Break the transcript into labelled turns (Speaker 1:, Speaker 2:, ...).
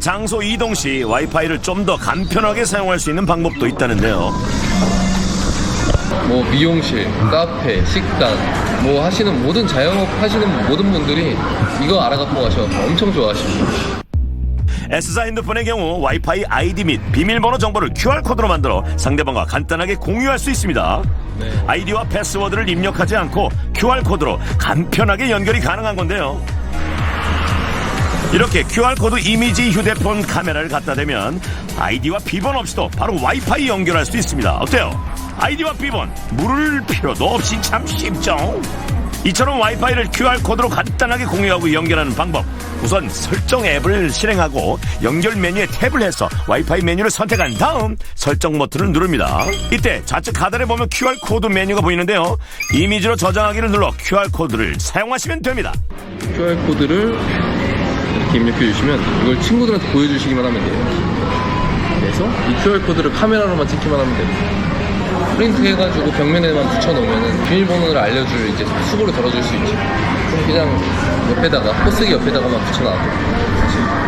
Speaker 1: 장소 이동 시 와이파이를 좀 더 간편하게 사용할 수 있는 방법도 있다는데요.
Speaker 2: 뭐 미용실, 카페, 식당 뭐 하시는 모든 자영업 하시는 모든 분들이 이거 알아갖고 가셔 엄청 좋아하십니다.
Speaker 1: S사 핸드폰의 경우 와이파이 아이디 및 비밀번호 정보를 QR코드로 만들어 상대방과 간단하게 공유할 수 있습니다.
Speaker 2: 네.
Speaker 1: 아이디와 패스워드를 입력하지 않고 QR코드로 간편하게 연결이 가능한 건데요. 이렇게 QR코드 이미지 휴대폰 카메라를 갖다 대면 아이디와 비번 없이도 바로 와이파이 연결할 수 있습니다. 어때요? 아이디와 비번 물을 필요도 없이 참 쉽죠? 이처럼 와이파이를 QR코드로 간단하게 공유하고 연결하는 방법. 우선 설정 앱을 실행하고 연결 메뉴에 탭을 해서 와이파이 메뉴를 선택한 다음 설정 버튼을 누릅니다. 이때 좌측 하단에 보면 QR코드 메뉴가 보이는데요. 이미지로 저장하기를 눌러 QR코드를 사용하시면 됩니다.
Speaker 2: QR 코드를 이렇게 입력해 주시면 이걸 친구들한테 보여주시기만 하면 돼요. 그래서 이 QR 코드를 카메라로만 찍기만 하면 돼요. 프린트 해가지고 벽면에만 붙여놓으면 비밀번호를 알려줄 이제 수고를 덜어줄 수. 그럼 그냥 옆에다가 포스기 옆에다가만 붙여놔도